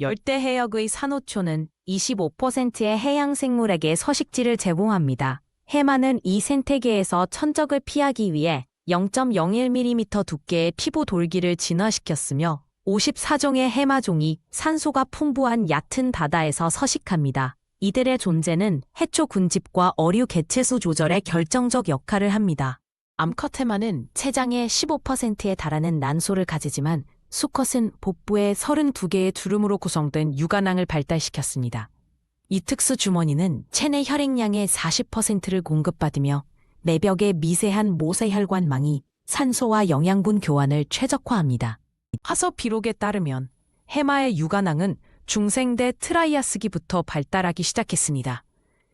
열대 해역의 산호초는 25%의 해양 생물에게 서식지를 제공합니다. 해마는 이 생태계에서 천적을 피하기 위해 0.01mm 두께의 피부 돌기를 진화시켰으며 54종의 해마종이 산소가 풍부한 얕은 바다에서 서식합니다. 이들의 존재는 해초 군집과 어류 개체수 조절에 결정적 역할을 합니다. 암컷 해마는 체장의 15%에 달하는 난소를 가지지만 수컷은 복부에 32개의 주름으로 구성된 유관낭을 발달시켰습니다. 이 특수 주머니는 체내 혈액량의 40%를 공급받으며 내벽의 미세한 모세혈관망이 산소와 영양분 교환을 최적화합니다. 화서 비록에 따르면 해마의 유관낭은 중생대 트라이아스기부터 발달하기 시작했습니다.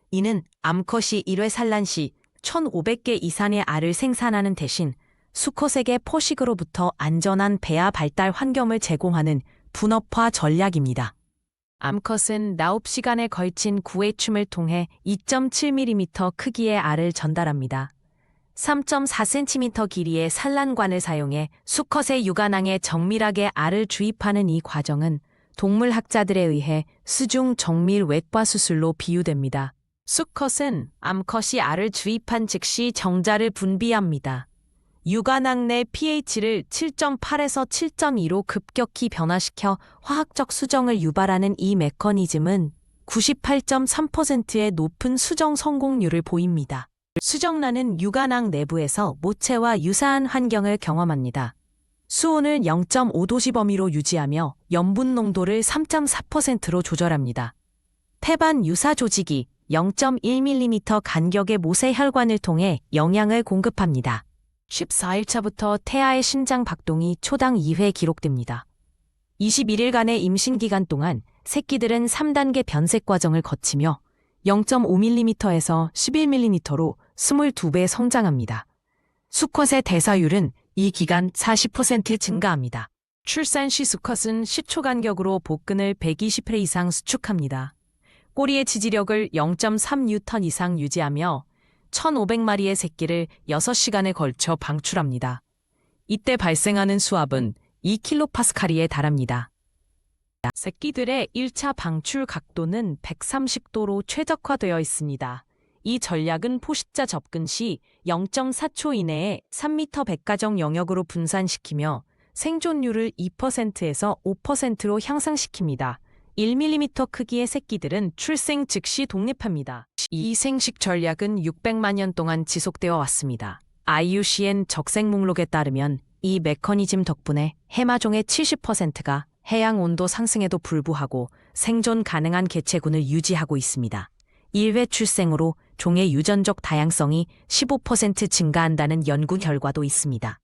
이는 암컷이 1회 산란 시 1,500개 이상의 알을 생산하는 대신 수컷에게 포식으로부터 안전한 배아 발달 환경을 제공하는 분업화 전략입니다. 암컷은 나옵 시간에 걸친 구애춤을 통해 2.7mm 크기의 알을 전달합니다. 3.4cm 길이의 산란관을 사용해 수컷의 유관낭에 정밀하게 알을 주입하는 이 과정은 동물학자들에 의해 수중 정밀 외과 수술로 비유됩니다. 수컷은 암컷이 알을 주입한 즉시 정자를 분비합니다. 유관낭 내 pH를 7.8에서 7.2로 급격히 변화시켜 화학적 수정을 유발하는 이 메커니즘은 98.3%의 높은 수정 성공률을 보입니다. 수정란은 유관낭 내부에서 모체와 유사한 환경을 경험합니다. 수온을 0.5도씨 범위로 유지하며 염분 농도를 3.4%로 조절합니다. 태반 유사 조직이 0.1mm 간격의 모세 혈관을 통해 영양을 공급합니다. 14일차부터 태아의 심장 박동이 초당 2회 기록됩니다. 21일간의 임신 기간 동안 새끼들은 3단계 변색 과정을 거치며 0.5mm에서 11mm로 22배 성장합니다. 수컷의 대사율은 이 기간 40% 증가합니다. 출산 시 수컷은 10초 간격으로 복근을 120회 이상 수축합니다. 꼬리의 지지력을 0.3뉴턴 이상 유지하며 1,500마리의 새끼를 6시간에 걸쳐 방출합니다. 이때 발생하는 수압은 2kPa에 달합니다. 새끼들의 1차 방출 각도는 130도로 최적화되어 있습니다. 이 전략은 포식자 접근 시 0.4초 이내에 3m 백가정 영역으로 분산시키며 생존율을 2%에서 5%로 향상시킵니다. 1mm 크기의 새끼들은 출생 즉시 독립합니다. 이 생식 전략은 600만 년 동안 지속되어 왔습니다. IUCN 적색 목록에 따르면 이 메커니즘 덕분에 해마종의 70%가 해양 온도 상승에도 불구하고 생존 가능한 개체군을 유지하고 있습니다. 1회 출생으로 종의 유전적 다양성이 15% 증가한다는 연구 결과도 있습니다.